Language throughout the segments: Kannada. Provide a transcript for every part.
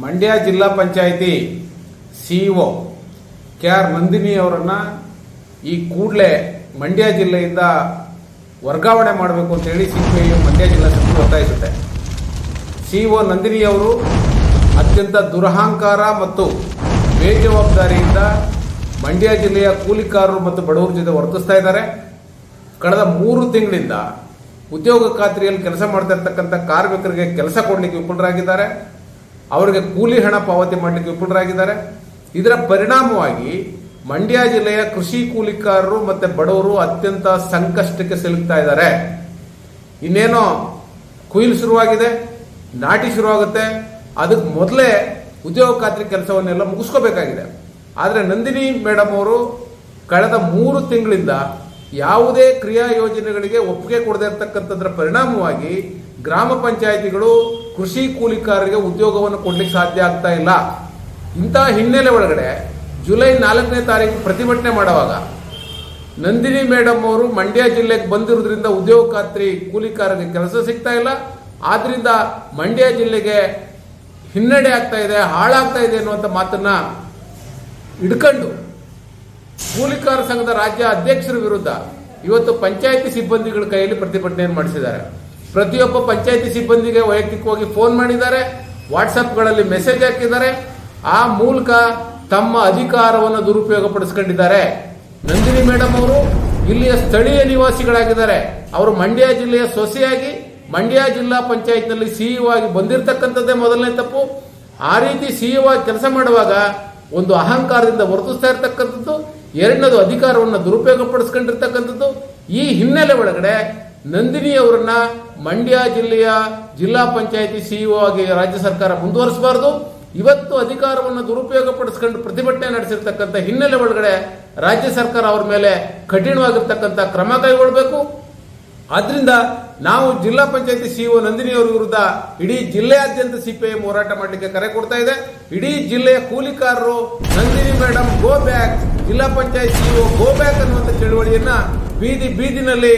ಮಂಡ್ಯ ಜಿಲ್ಲಾ panchayat CEO K R Nandini ಅವರನ್ನು ಈ ಕೂಡಲೇ ಮಂಡ್ಯ ಜಿಲ್ಲೆಯಿಂದ ವರ್ಗಾವಣೆ ಮಾಡಬೇಕು ಅಂತೇಳಿ ಸಿ ಐ ಮಂಡ್ಯ ಜಿಲ್ಲಾ ಸಮಿತಿ ಒತ್ತಾಯಿಸುತ್ತೆ. ಸಿಇಒ ನಂದಿನಿ ಅವರು ಅತ್ಯಂತ ದುರಹಂಕಾರ ಮತ್ತು ಬೇಜವಾಬ್ದಾರಿಯಿಂದ ಮಂಡ್ಯ ಜಿಲ್ಲೆಯ ಕೂಲಿಕಾರರು ಮತ್ತು ಬಡವರ ಜೊತೆ ವರ್ತಿಸ್ತಾ ಇದ್ದಾರೆ. ಕಳೆದ ಮೂರು ತಿಂಗಳಿಂದ ಉದ್ಯೋಗ ಖಾತ್ರಿಯಲ್ಲಿ ಕೆಲಸ ಮಾಡ್ತಾ ಇರ್ತಕ್ಕಂಥ ಕಾರ್ಮಿಕರಿಗೆ ಕೆಲಸ ಕೊಡಲಿಕ್ಕೆ ವಿಫಲರಾಗಿದ್ದಾರೆ. ಅವರಿಗೆ ಕೂಲಿ ಹಣ ಪಾವತಿ ಮಾಡಲಿಕ್ಕೆ ವಿಫಲರಾಗಿದ್ದಾರೆ. ಇದರ ಪರಿಣಾಮವಾಗಿ ಮಂಡ್ಯ ಜಿಲ್ಲೆಯ ಕೃಷಿ ಕೂಲಿಕಾರರು ಮತ್ತೆ ಬಡವರು ಅತ್ಯಂತ ಸಂಕಷ್ಟಕ್ಕೆ ಸಿಲುಕ್ತಾ ಇದ್ದಾರೆ. ಇನ್ನೇನೋ ಕುಯಿಲ್ ಶುರುವಾಗಿದೆ, ನಾಟಿ ಶುರುವಾಗುತ್ತೆ, ಅದಕ್ಕೆ ಮೊದಲೇ ಉದ್ಯೋಗ ಖಾತ್ರಿ ಕೆಲಸವನ್ನೆಲ್ಲ ಮುಗಿಸ್ಕೋಬೇಕಾಗಿದೆ. ಆದರೆ ನಂದಿನಿ ಮೇಡಮ್ ಅವರು ಕಳೆದ ಮೂರು ತಿಂಗಳಿಂದ ಯಾವುದೇ ಕ್ರಿಯಾ ಯೋಜನೆಗಳಿಗೆ ಒಪ್ಪಿಗೆ ಕೊಡದೇ ಇರತಕ್ಕಂಥದ್ರ ಪರಿಣಾಮವಾಗಿ ಗ್ರಾಮ ಪಂಚಾಯಿತಿಗಳು ಕೃಷಿ ಕೂಲಿಕಾರರಿಗೆ ಉದ್ಯೋಗವನ್ನು ಕೊಡ್ಲಿಕ್ಕೆ ಸಾಧ್ಯ ಆಗ್ತಾ ಇಲ್ಲ. ಇಂತಹ ಹಿನ್ನೆಲೆ ಒಳಗಡೆ ಜುಲೈ ನಾಲ್ಕನೇ ತಾರೀಕು ಪ್ರತಿಭಟನೆ ಮಾಡುವಾಗ ನಂದಿನಿ ಮೇಡಮ್ ಅವರು ಮಂಡ್ಯ ಜಿಲ್ಲೆಗೆ ಬಂದಿರೋದ್ರಿಂದ ಉದ್ಯೋಗ ಖಾತ್ರಿ ಕೂಲಿಕಾರರಿಗೆ ಕೆಲಸ ಸಿಗ್ತಾ ಇಲ್ಲ. ಆದ್ರಿಂದ ಮಂಡ್ಯ ಜಿಲ್ಲೆಗೆ ಹಿನ್ನಡೆ ಆಗ್ತಾ ಇದೆ, ಹಾಳಾಗ್ತಾ ಇದೆ ಅನ್ನುವಂಥ ಮಾತನ್ನ ಹಿಡ್ಕೊಂಡು ಕೂಲಿಕಾರ ಸಂಘದ ರಾಜ್ಯ ಅಧ್ಯಕ್ಷರ ವಿರುದ್ಧ ಇವತ್ತು ಪಂಚಾಯಿತಿ ಸಿಬ್ಬಂದಿಗಳ ಕೈಯಲ್ಲಿ ಪ್ರತಿಭಟನೆಯನ್ನು ಮಾಡಿಸಿದ್ದಾರೆ. ಪ್ರತಿಯೊಬ್ಬ ಪಂಚಾಯಿತಿ ಸಿಬ್ಬಂದಿಗೆ ವೈಯಕ್ತಿಕವಾಗಿ ಫೋನ್ ಮಾಡಿದ್ದಾರೆ ವಾಟ್ಸಪ್ಗಳಲ್ಲಿ ಮೆಸೇಜ್ ಹಾಕಿದ್ದಾರೆ, ಆ ಮೂಲಕ ತಮ್ಮ ಅಧಿಕಾರವನ್ನು ದುರುಪಯೋಗ ಪಡಿಸ್ಕೊಂಡಿದ್ದಾರೆ ನಂದಿನಿ ಮೇಡಮ್ ಅವರು ಇಲ್ಲಿಯ ಸ್ಥಳೀಯ ನಿವಾಸಿಗಳಾಗಿದ್ದಾರೆ. ಅವರು ಮಂಡ್ಯ ಜಿಲ್ಲೆಯ ಸೊಸೆಯಾಗಿ, ಮಂಡ್ಯ ಜಿಲ್ಲಾ ಪಂಚಾಯತ್ನಲ್ಲಿ ಸಿಇಒ ಆಗಿ ಬಂದಿರತಕ್ಕಂಥದ್ದೇ ಮೊದಲನೇ ತಪ್ಪು. ಆ ರೀತಿ ಸಿಇಒ ಆಗಿ ಕೆಲಸ ಮಾಡುವಾಗ ಒಂದು ಅಹಂಕಾರದಿಂದ ವರ್ತಿಸ್ತಾ ಇರತಕ್ಕಂಥದ್ದು, ಎರಡನೇದು ಅಧಿಕಾರವನ್ನು ದುರುಪಯೋಗ ಪಡಿಸ್ಕೊಂಡಿರ್ತಕ್ಕಂಥದ್ದು ಈ ಹಿನ್ನೆಲೆ ಒಳಗಡೆ ನಂದಿನಿ ಅವರನ್ನ ಮಂಡ್ಯ ಜಿಲ್ಲೆಯ ಜಿಲ್ಲಾ ಪಂಚಾಯತಿ ಸಿಇಒ ಆಗಿ ರಾಜ್ಯ ಸರ್ಕಾರ ಮುಂದುವರಿಸಬಾರದು. ಇವತ್ತು ಅಧಿಕಾರವನ್ನು ದುರುಪಯೋಗ ಪಡಿಸ್ಕೊಂಡು ಪ್ರತಿಭಟನೆ ನಡೆಸಿರ್ತಕ್ಕಂಥ ಹಿನ್ನೆಲೆ ಒಳಗಡೆ ರಾಜ್ಯ ಸರ್ಕಾರ ಅವರ ಮೇಲೆ ಕಠಿಣವಾಗಿರ್ತಕ್ಕಂಥ ಕ್ರಮ ಕೈಗೊಳ್ಳಬೇಕು ಆದ್ರಿಂದ ನಾವು ಜಿಲ್ಲಾ ಪಂಚಾಯತಿ ಸಿಇಒ ನಂದಿನಿ ಅವರ ವಿರುದ್ಧ ಇಡೀ ಜಿಲ್ಲೆಯಾದ್ಯಂತ ಸಿಪಿಐ ಹೋರಾಟ ಮಾಡಲಿಕ್ಕೆ ಕರೆ ಕೊಡ್ತಾ ಇದೆ. ಇಡೀ ಜಿಲ್ಲೆಯ ಕೂಲಿಕಾರರು ನಂದಿನಿ ಮೇಡಮ್ ಗೋ ಬ್ಯಾಕ್, ಜಿಲ್ಲಾ ಪಂಚಾಯತ್ ಸಿಇಒ ಗೋ ಬ್ಯಾಕ್ ಅನ್ನುವಂಥ ಚಳುವಳಿಯನ್ನ ಬೀದಿ ಬೀದಿನಲ್ಲಿ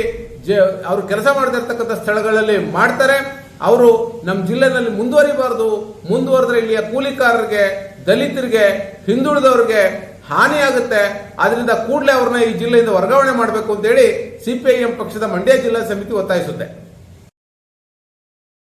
ಜ- ಅವರು ಕೆಲಸ ಮಾಡದಿರ್ತಕ್ಕಂಥ ಸ್ಥಳಗಳಲ್ಲಿ ಮಾಡ್ತಾರೆ. ಅವರು ನಮ್ಮ ಜಿಲ್ಲೆನಲ್ಲಿ ಮುಂದುವರಿಬಾರದು. ಮುಂದುವರೆದ್ರೆ ಇಲ್ಲಿಯ ಕೂಲಿಕಾರರಿಗೆ, ದಲಿತರಿಗೆ, ಹಿಂದುಳಿದವರಿಗೆ ಹಾನಿಯಾಗುತ್ತೆ ಆದ್ರಿಂದ ಕೂಡಲೇ ಅವ್ರನ್ನ ಈ ಜಿಲ್ಲೆಯಿಂದ ವರ್ಗಾವಣೆ ಮಾಡಬೇಕು ಅಂತೇಳಿ ಸಿಪಿಐಎಂ ಪಕ್ಷದ ಮಂಡ್ಯ ಜಿಲ್ಲಾ ಸಮಿತಿ ಒತ್ತಾಯಿಸುತ್ತೆ.